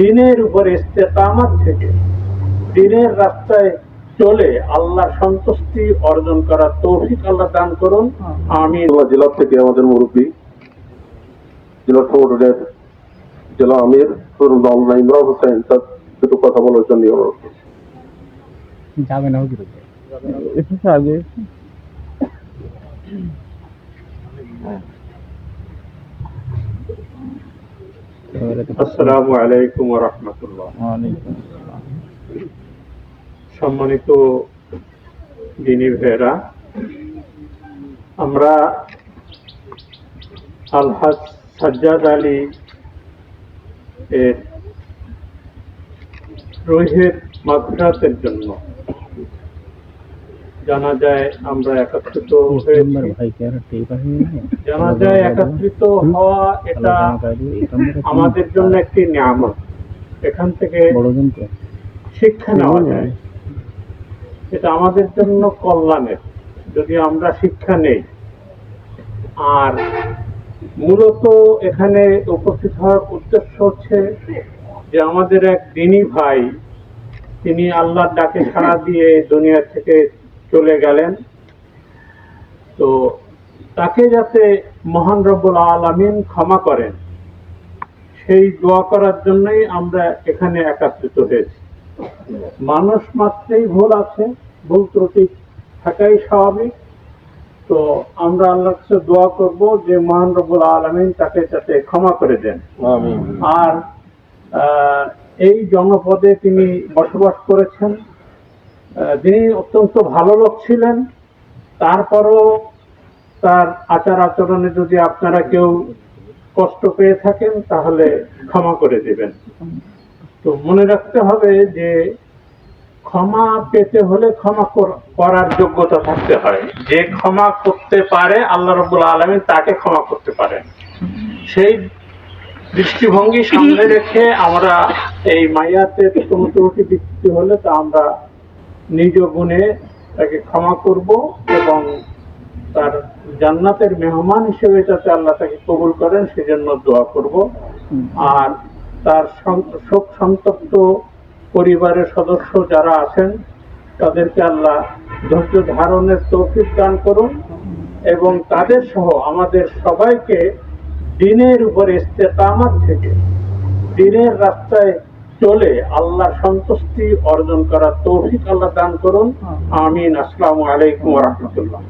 দিনের উপর ইস্তেকামাত থেকে দিনের রাস্তায় চলে আল্লাহর সন্তুষ্টি অর্জন করার তৌফিক আল্লাহ দান করুন। আমি জেলা থেকে আমাদের মুরব্বী জেলা সংগঠনের জেলা আমির মাওলানা ইমরান হোসেন তার দুটো কথা বলার জন্য অনুরোধ করছি। যাবে না আগে। আসসালামু আলাইকুম রহমতুল্লাহ। ওয়ালাইকুম আসসালাম। সম্মানিত দিনী আমরা আলহাজ সাজ্জাদ আলী এর রোহের মাদ্রাসের জন্য জানা যায় আমরা একত্রিত জানা যায় একত্রিত হওয়া এটা আমাদের জন্য একটি নিয়ামত। এখান থেকে শিক্ষা নেওয়া যায়। এটা আমাদের জন্য কল্যাণের। যদি আমরা শিক্ষা নেই আর মূলত এখানে উপস্থিত হওয়ার উদ্দেশ্য হচ্ছে যে আমাদের এক দিনী ভাই তিনি আল্লাহর ডাকে সাড়া দিয়ে দুনিয়া থেকে চলে গেলেন। তো তাকে যাতে মহান রব্বুল আলামিন ক্ষমা করেন সেই দোয়া করার জন্যই আমরা এখানে একাত্রিত হয়েছি। মানুষ মাত্রেই ভুল আছে ভুল ত্রুটি থাকাই স্বাভাবিক। তো আমরা আল্লাহর কাছে দোয়া করব যে মহান রব্বুল আলমিন তাকে যাতে ক্ষমা করে দেন। আর এই জনপদে তিনি বসবাস করেছেন। তিনি অত্যন্ত ভালো লোক ছিলেন, তারপরও তার আচার আচরণে যদি আপনারা কেউ কষ্ট পেয়ে থাকেন, তাহলে ক্ষমা করে দেবেন। তো মনে রাখতে হবে যে, ক্ষমা পেতে হলে ক্ষমা করার যোগ্যতা থাকতে হয়। যে ক্ষমা করতে পারে, আল্লাহ রব্বুল আলমিন তাকে ক্ষমা করতে পারেন। সেই দৃষ্টিভঙ্গি সামনে রেখে আমরা এই মাইয়াতে কোনো ত্রুটি বিচ্যুতি হলে তা আমরা নিজ গুণে তাকে ক্ষমা করব এবং তার জান্নাতের মেহমান হিসেবে যাতে আল্লাহ তাকে কবুল করেন সেজন্য দোয়া করব। আর তার শোক সন্তপ্ত পরিবারের সদস্য যারা আছেন তাদেরকে আল্লাহ ধৈর্য ধারণের তৌফিক দান করুন এবং তাদের সহ আমাদের সবাইকে দিনের উপর ইস্তেকামাত থেকে দিনের রাস্তায় চলে আল্লাহ সন্তুষ্টি অর্জন করার তৌফিক আল্লাহ দান করুন। আমিন। আসসালামু আলাইকুম রহমতুল্লাহ।